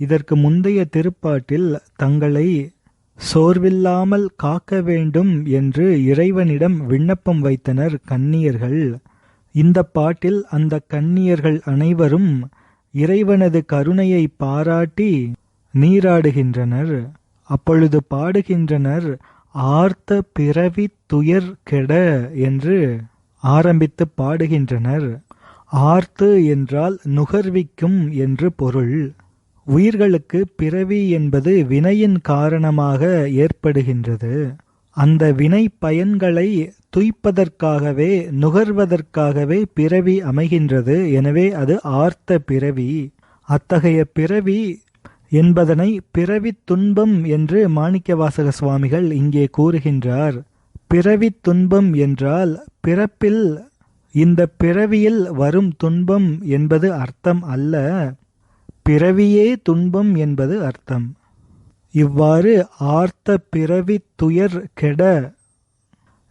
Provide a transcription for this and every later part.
இதற்கு முந்தைய திருப்பாட்டில் தங்களை சோர்வில்லாமல் காக்க வேண்டும் என்று இறைவனிடம் விண்ணப்பம் வைத்தனர் கன்னியர்கள். இந்த பாட்டில் அந்த கன்னியர்கள் அனைவரும் இறைவனது கருணையை பாராட்டி நீராடுகின்றனர். அப்பொழுது பாடுகின்றனர் ஆர்த்த பிறவி துயர் கெட என்று ஆரம்பித்து பாடுகின்றனர். ஆர்த்து என்றால் நுகர்விக்கும் என்று பொருள். உயிர்களுக்கு பிறவி என்பது வினையின் காரணமாக ஏற்படுகின்றது. அந்த வினை பயன்களை துய்ப்பதற்காகவே நுகர்வதற்காகவே பிறவி அமைகின்றது. எனவே அது ஆர்த்த பிறவி. அத்தகைய பிறவி என்பதனை பிறவி துன்பம் என்று மாணிக்கவாசக சுவாமிகள் இங்கே கூறுகின்றார். பிறவி துன்பம் என்றால் பிறப்பில் இந்த பிறவியில் வரும் துன்பம் என்பது அர்த்தம் அல்ல. பிறவியே துன்பம் என்பது அர்த்தம். இவ்வாறு ஆர்த்த பிறவி துயர் கெட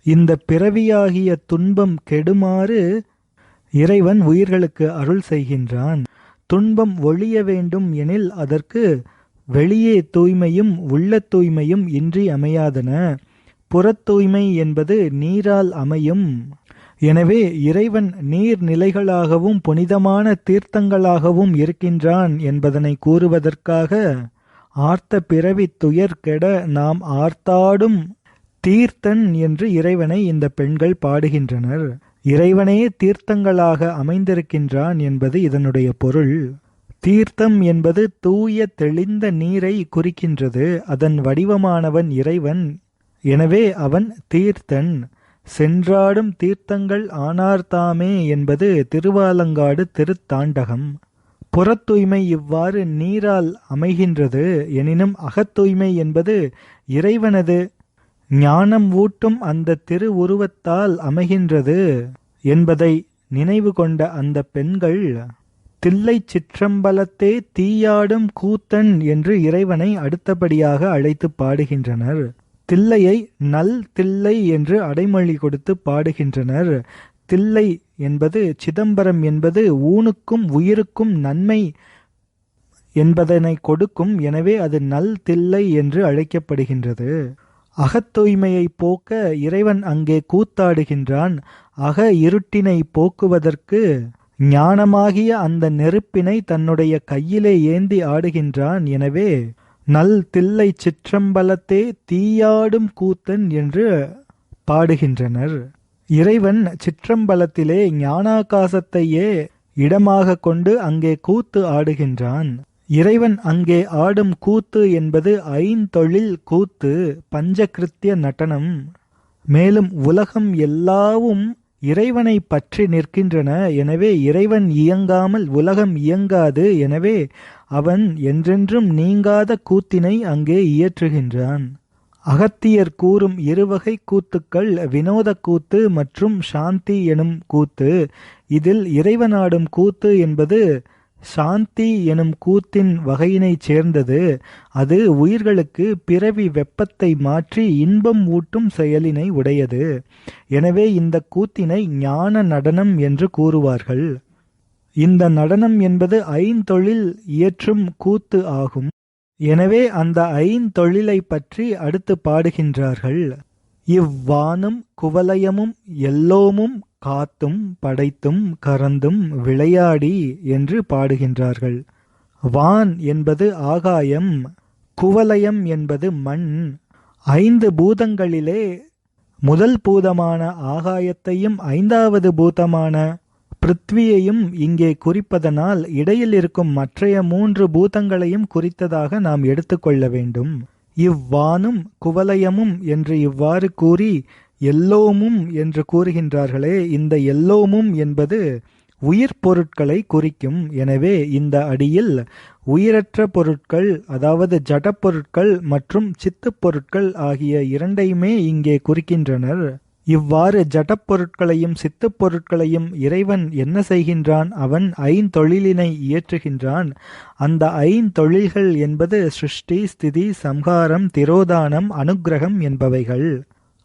இந்த பிறவியாகிய துன்பம் கெடுமாறு இறைவன் உயிர்களுக்கு அருள் செய்கின்றான். துன்பம் ஒழிய வேண்டும் எனில் அதற்கு வெளியே தூய்மையும் உள்ள தூய்மையும் இன்றி அமையாதன. புறத்தூய்மை என்பது நீரால் அமையும். எனவே இறைவன் நீர்நிலைகளாகவும் புனிதமான தீர்த்தங்களாகவும் இருக்கின்றான் என்பதனை கூறுவதற்காக ஆர்த்த பிறவி துயர் கெட நாம் ஆர்த்தாடும் தீர்த்தன் என்று இறைவனை இந்த பெண்கள் பாடுகின்றனர். இறைவனே தீர்த்தங்களாக அமைந்திருக்கின்றான் என்பது இதனுடைய பொருள். தீர்த்தம் என்பது தூய தெளிந்த நீரை குறிக்கின்றது. அதன் வடிவமானவன் இறைவன். எனவே அவன் தீர்த்தன். சென்றாடும் தீர்த்தங்கள் ஆனார்தாமே என்பது திருவாலங்காடு திருத்தாண்டகம். புறத்தூய்மை இவ்வாறு நீரால் அமைகின்றது எனினும் அகத்தூய்மை என்பது இறைவனது. ஞானம் ஊட்டும் அந்த திரு உருவத்தால் அமைகின்றது என்பதை நினைவு கொண்ட அந்த பெண்கள் தில்லை சிற்றம்பலத்தே தீயாடும் கூத்தன் என்று இறைவனை அடுத்தபடியாக அழைத்து பாடுகின்றனர். தில்லையை நல் தில்லை என்று அடைமொழி கொடுத்து பாடுகின்றனர். தில்லை என்பது சிதம்பரம் என்பது ஊனுக்கும் உயிருக்கும் நன்மை என்பதனை கொடுக்கும் எனவே அது நல் தில்லை என்று அழைக்கப்படுகின்றது. அகத்தூய்மையை போக்க இறைவன் அங்கே கூத்தாடுகின்றான். அக இருட்டினை போக்குவதற்கு ஞானமாகிய அந்த நெருப்பினை தன்னுடைய கையிலே ஏந்தி ஆடுகின்றான். எனவே நல் தில்லை சிற்றம்பலத்தே தீயாடும் கூத்தன் என்று பாடுகின்றனர். இறைவன் சிற்றம்பலத்திலே ஞானாகாசத்தையே இடமாக கொண்டு அங்கே கூத்து ஆடுகின்றான். இறைவன் அங்கே ஆடும் கூத்து என்பது ஐந்தொழில் கூத்து பஞ்சகிருத்திய நடனம். மேலும் உலகம் எல்லாவும் இறைவனை பற்றி நிற்கின்றன. எனவே இறைவன் இயங்காமல் உலகம் இயங்காது. எனவே அவன் என்றென்றும் நீங்காத கூத்தினை அங்கே இயற்றுகின்றான். அகத்தியர் கூறும் இருவகை கூத்துக்கள் வினோத கூத்து மற்றும் சாந்தி எனும் கூத்து. இதில் இறைவனாடும் கூத்து என்பது சாந்தி எனும் கூத்தின் வகையினைச் சேர்ந்தது. அது உயிர்களுக்கு பிறவி வெப்பத்தை மாற்றி இன்பம் ஊட்டும் செயலினை உடையது. எனவே இந்த கூத்தினை ஞான நடனம் என்று கூறுவார்கள். இந்த நடனம் என்பது ஐந்தொழில் இயற்றும் கூத்து ஆகும். எனவே அந்த ஐந்தொழிலை பற்றி அடுத்து பாடுகின்றார்கள். இவ்வானும் குவலயமும் எல்லோமும் காத்தும் படைத்தும் கறந்தும் விளையாடி என்று பாடுகின்றார்கள். வான் என்பது ஆகாயம் குவலயம் என்பது மண். ஐந்து பூதங்களிலே முதல் பூதமான ஆகாயத்தையும் ஐந்தாவது பூதமான பிருத்வியையும் இங்கே குறிப்பதனால் இடையில் இருக்கும் மற்றைய மூன்று பூதங்களையும் குறித்ததாக நாம் எடுத்துக்கொள்ள வேண்டும். இவ்வானும் குவலயமும் என்று இவ்வாறு கூறி எல்லோமும் என்று கூறுகின்றார்களே இந்த எல்லோமும் என்பது உயிர் பொருட்களை குறிக்கும். எனவே இந்த அடியில் உயிரற்ற பொருட்கள் அதாவது ஜடப்பொருட்கள் மற்றும் சித்துப் பொருட்கள் ஆகிய இரண்டையுமே இங்கே குறிக்கின்றனர். இவ்வாறு ஜடப் பொருட்களையும் சித்துப் பொருட்களையும் இறைவன் என்ன செய்கின்றான்? அவன் ஐந்தொழிலினை இயற்றுகின்றான். அந்த ஐந்தொழில்கள் என்பது சிருஷ்டி ஸ்திதி சம்ஹாரம் திரோதானம் அனுக்கிரகம் என்பவைகள்.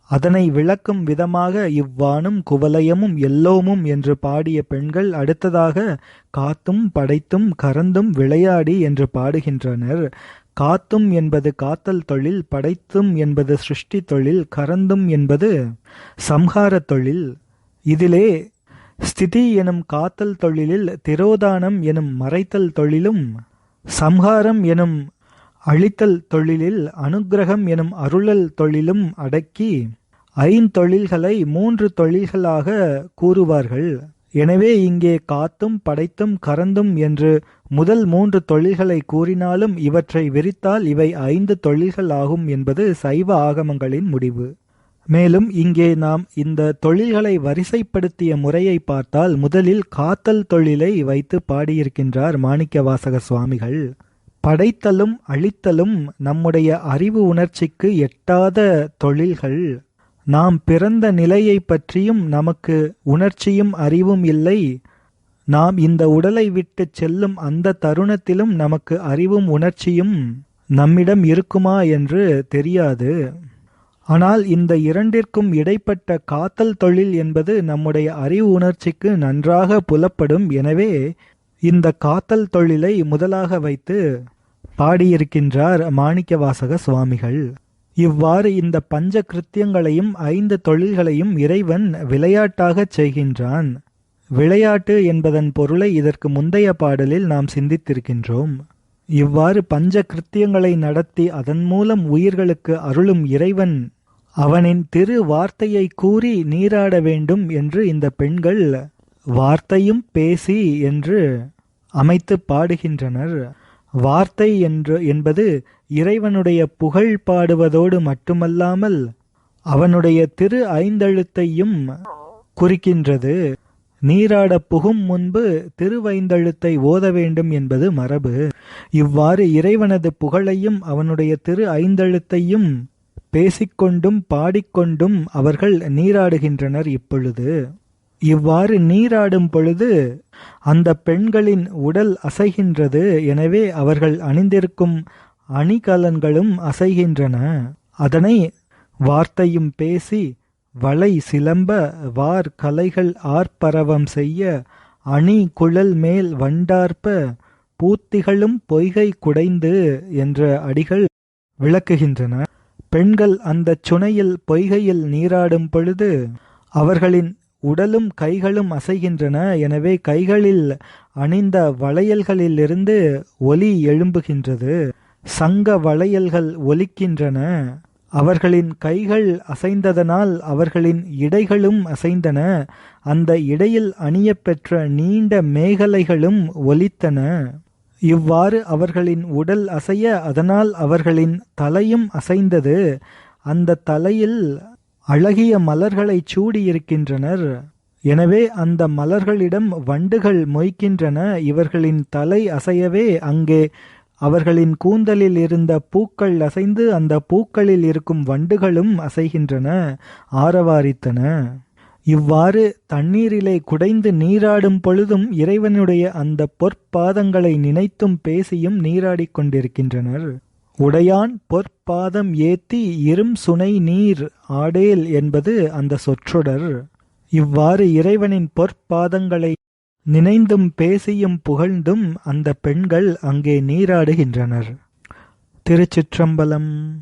அதனை விளக்கும் விதமாக இவ்வானும் குவலயமும் எல்லோமும் என்று பாடிய பெண்கள் அடுத்ததாக காத்தும் படைத்தும் கறந்தும் விளையாடி என்று பாடுகின்றனர். காத்தும் என்பது காத்தல் தொழில் படைத்தும் என்பது சிருஷ்டி தொழில் கறந்தும் என்பது சம்ஹார தொழில். இதிலே ஸ்திதி எனும் காத்தல் தொழிலில் திரோதானம் எனும் மறைத்தல் தொழிலும் சம்ஹாரம் எனும் அழித்தல் தொழிலில் அனுக்கிரகம் எனும் அருளல் தொழிலும் அடக்கி ஐந்தொழில்களை மூன்று தொழில்களாக கூறுவார்கள். எனவே இங்கே காத்தும் படைத்தும் கறந்தும் என்று முதல் மூன்று தொழில்களை கூறினாலும் இவற்றை விரித்தால் இவை ஐந்து தொழில்கள் ஆகும் என்பது சைவ ஆகமங்களின் முடிவு. மேலும் இங்கே நாம் இந்த தொழில்களை வரிசைப்படுத்திய முறையை பார்த்தால் முதலில் காத்தல் தொழிலை வைத்து பாடியிருக்கின்றார் மாணிக்கவாசக சுவாமிகள். படைத்தலும் அழித்தலும் நம்முடைய அறிவு உணர்ச்சிக்கு எட்டாத தொழில்கள். நாம் பிறந்த நிலையை பற்றியும் நமக்கு உணர்ச்சியும் அறிவும் இல்லை. நாம் இந்த உடலை விட்டு செல்லும் அந்த தருணத்திலும் நமக்கு அறிவும் உணர்ச்சியும் நம்மிடம் இருக்குமா என்று தெரியாது. ஆனால் இந்த இரண்டிற்கும் இடைப்பட்ட காத்தல் தொழில் என்பது நம்முடைய அறிவு உணர்ச்சிக்கு நன்றாக புலப்படும். எனவே இந்த காத்தல் தொழிலை முதலாக வைத்து பாடியிருக்கின்றார் மாணிக்கவாசக சுவாமிகள். இவ்வாறு இந்த பஞ்ச கிருத்தியங்களையும் ஐந்து தொழில்களையும் இறைவன் விளையாட்டாகச் செய்கின்றான். விளையாட்டு என்பதன் பொருளை இதற்கு முந்தைய பாடலில் நாம் சிந்தித்திருக்கின்றோம். இவ்வாறு பஞ்ச கிருத்தியங்களை நடத்தி அதன் மூலம் உயிர்களுக்கு அருளும் இறைவன் அவனின் திரு வார்த்தையை கூறி நீராட வேண்டும் என்று இந்த பெண்கள் வார்த்தையும் பேசி என்று அமைத்து பாடுகின்றனர். வார்த்தை என்று என்பது இறைவனுடைய புகழ் பாடுவதோடு மட்டுமல்லாமல் அவனுடைய திரு ஐந்தெழுத்தையும் குறிக்கின்றது. நீராட புகும் முன்பு திருவைந்தெழுத்தை ஓத வேண்டும் என்பது மரபு. இவ்வாறு இறைவனது புகழையும் அவனுடைய திரு ஐந்தெழுத்தையும் பேசிக்கொண்டும் பாடிக்கொண்டும் அவர்கள் நீராடுகின்றனர் இப்பொழுது. இவ்வாறு நீராடும் பொழுது அந்த பெண்களின் உடல் அசைகின்றது. எனவே அவர்கள் அணிந்திருக்கும் அணிகலன்களும் அசைகின்றன. அதனை வார்த்தையும் பேசி வளை சிலம்ப வார் கலைகள் ஆர்ப்பரவம் செய்ய அணி குழல் மேல் வண்டார்ப்ப பூத்திகளும் பொய்கை குடைந்து என்ற அடிகள் விளக்குகின்றன. பெண்கள் அந்த சுனையில் பொய்கையில் நீராடும் பொழுது அவர்களின் உடலும் கைகளும் அசைகின்றன. எனவே கைகளில் அணிந்த வளையல்களிலிருந்து ஒலி எழும்புகின்றது. சங்க வளையல்கள் ஒலிக்கின்றன. அவர்களின் கைகள் அசைந்ததனால் அவர்களின் இடைகளும் அசைந்தன. அந்த இடையில் அணியப்பெற்ற நீண்ட மேகலைகளும் ஒலித்தன. இவ்வாறு அவர்களின் உடல் அசைய அதனால் அவர்களின் தலையும் அசைந்தது. அந்த தலையில் அழகிய மலர்களை சூடியிருக்கின்றனர். எனவே அந்த மலர்களிடம் வண்டுகள் மொய்க்கின்றன. இவர்களின் தலை அசையவே அங்கே. அவர்களின் கூந்தலில் இருந்த பூக்கள் அசைந்து அந்த பூக்களில் இருக்கும் வண்டுகளும் அசைகின்றன ஆரவாரித்தன. இவ்வாறு தண்ணீரிலே குடைந்து நீராடும் பொழுதும் இறைவனுடைய அந்த பொற்பாதங்களை நினைத்தும் பேசியும் நீராடிக் கொண்டிருக்கின்றனர். உடையான் பொற்பாதம் ஏத்தி இரும் சுனை நீர் ஆடேல் என்பது அந்த சொற்றொடர். இவ்வாறு இறைவனின் பொற்பாதங்களை நினைந்தும் பேசியும் புகழ்ந்தும் அந்த பெண்கள் அங்கே நீராடுகின்றனர். திருச்சிற்றம்பலம்